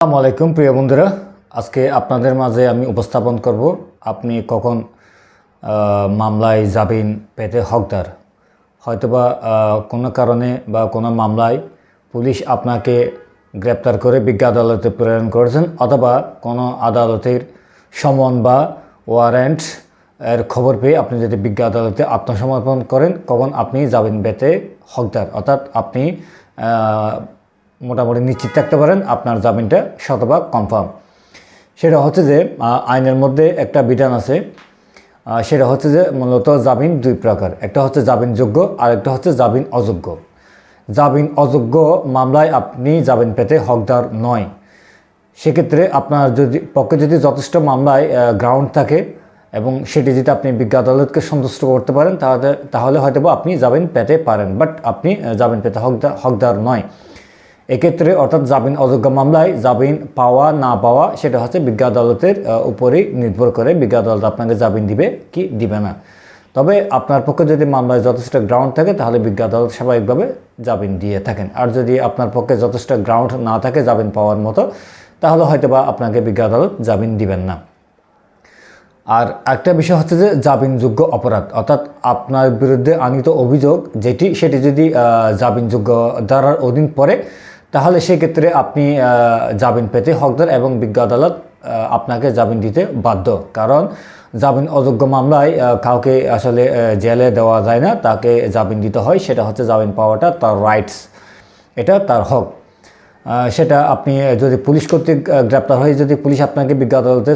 আসসালামু আলাইকুম, প্রিয় বন্ধুরা। আজকে আপনাদের মাঝে আমি উপস্থাপন করব আপনি কখন মামলায় যাবেন পেতে হকদার হয়তোবা কোনো কারণে বা কোনো মামলায় পুলিশ আপনাকে গ্রেপ্তার করে বিজ্ঞ আদালতে প্রেরণ করেছেন অথবা কোনো আদালতের সমন বা ওয়ারেন্ট এর খবর পেয়ে আপনি যদি বিজ্ঞ আদালতে আত্মসমর্পণ করেন, কখন আপনি যাবেন বেতে হকদার অর্থাৎ আপনি মোটামুটি নিশ্চিত থাকতে পারেন, আপনার জামিনটা শতভাগ কনফার্ম সেটা হচ্ছে যে আইনের মধ্যে একটা বিধান আছে সেটা হচ্ছে যে মূলত জামিন দুই প্রকার। একটা হচ্ছে জামিনযোগ্য আর একটা হচ্ছে জামিন অযোগ্য। জামিন অযোগ্য মামলায় আপনি জামিন পেতে হকদার নয়। সেক্ষেত্রে আপনার যদি, পক্ষে যদি যথেষ্ট মামলায় গ্রাউন্ড থাকে এবং সেটি যদি আপনি বিজ্ঞ আদালতকে সন্তুষ্ট করতে পারেন, তাহলে তাহলে হয়তো আপনি জামিন পেতে পারেন বাট আপনি জামিন পেতে হকদার হকদার নয়। এক্ষেত্রে অর্থাৎ জামিন, অযোগ্য মামলায় জামিন পাওয়া, না পাওয়া, সেটা হচ্ছে বিজ্ঞ আদালতের উপরেই নির্ভর করে বিজ্ঞ আদালত আপনাকে জামিন দিবে কি দিবে না। তবে আপনার পক্ষে যদি মামলায় যথেষ্ট গ্রাউন্ড থাকে, তাহলে বিজ্ঞ আদালত স্বাভাবিকভাবে জামিন দিয়ে থাকেন। আর যদি আপনার পক্ষে যথেষ্ট গ্রাউন্ড না থাকে, জামিন পাওয়ার মতো, তাহলে হয়তোবা আপনাকে বিজ্ঞ আদালত জামিন দিবেন না। আর একটা বিষয় হচ্ছে যে জামিনযোগ্য অপরাধ, অর্থাৎ আপনার বিরুদ্ধে আনিত অভিযোগ যেটি, সেটি যদি জামিনযোগ্য ধারার অধীন পড়ে তাহলে সেক্ষেত্রে আপনি জামিন পেতে হকদার এবং বিজ্ঞ আদালত আপনাকে জামিন দিতে বাধ্য। কারণ জামিন অযোগ্য মামলায় কাউকে আসলে জেলে দেওয়া যায় না, তাকে জামিন দিতে হয়, সেটা হচ্ছে জামিন পাওয়াটা তার রাইটস এটা তার হক। সেটা আপনি যদি পুলিশ কর্তৃক গ্রেপ্তার হয়ে যদি পুলিশ আপনাকে বিজ্ঞ আদালতে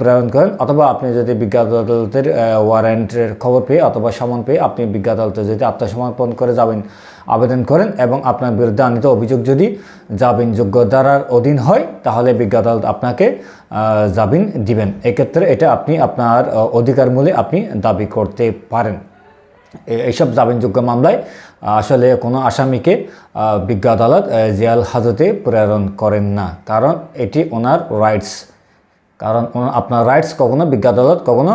প্রেরণ করেন, অথবা আপনি যদি বিজ্ঞ আদালতের ওয়ারেন্টের খবর পেয়ে অথবা সমন পেয়ে আপনি বিজ্ঞ আদালতে যদি আত্মসমর্পণ করে যাবেন, আবেদন করেন এবং আপনার বিরুদ্ধে আনিত অভিযোগ যদি জামিন যোগ্য ধারার অধীন হয়, তাহলে বিজ্ঞ আদালত আপনাকে জামিন দিবেন। এক্ষেত্রে এটা আপনি আপনার অধিকার মূলে আপনি দাবি করতে পারেন। এইসব জামিনযোগ্য মামলায় আসলে কোনো আসামিকে বিজ্ঞ আদালত জেল হাজতে প্রেরণ করেন না। কারণ এটি ওনার রাইটস কারণ আপনার রাইটস কখনো বিজ্ঞ আদালত কখনো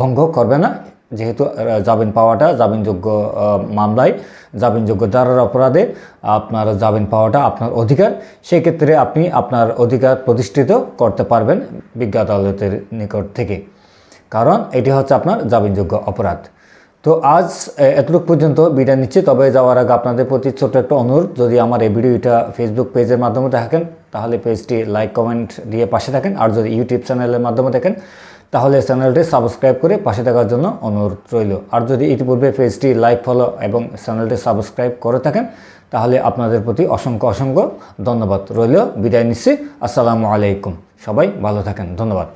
ভঙ্গ করবে না। যেহেতু জামিন পাওয়াটা জামিনযোগ্য মামলায় জামিনযোগ্য ধারার অপরাধে আপনার জামিন পাওয়াটা আপনার অধিকার। সেক্ষেত্রে আপনি আপনার অধিকার প্রতিষ্ঠিত করতে পারবেন বিজ্ঞ আদালতের নিকট থেকে। কারণ এটি হচ্ছে আপনার জামিনযোগ্য অপরাধ। তো আজ এতটুকু পর্যন্ত বিদায় নিচ্ছি। তবে যাওয়ার আগে আপনাদের প্রতি ছোট্ট একটা অনুরোধ, যদি আমার এই ভিডিওটা ফেসবুক পেজের মাধ্যমে দেখেন, তাহলে পেজটি লাইক কমেন্ট দিয়ে পাশে থাকেন। আর যদি ইউটিউব চ্যানেলের মাধ্যমে দেখেন, তাহলে চ্যানেলটি সাবস্ক্রাইব করে পাশে থাকার জন্য অনুরোধ রইল। আর যদি ইতিপূর্বে পেজটি লাইক ফলো এবং চ্যানেলটি সাবস্ক্রাইব করে থাকেন, তাহলে আপনাদের প্রতি অসংখ্য অসংখ্য ধন্যবাদ রইল। বিদায় নিচ্ছি। আসসালামু আলাইকুম। সবাই ভালো থাকেন। ধন্যবাদ।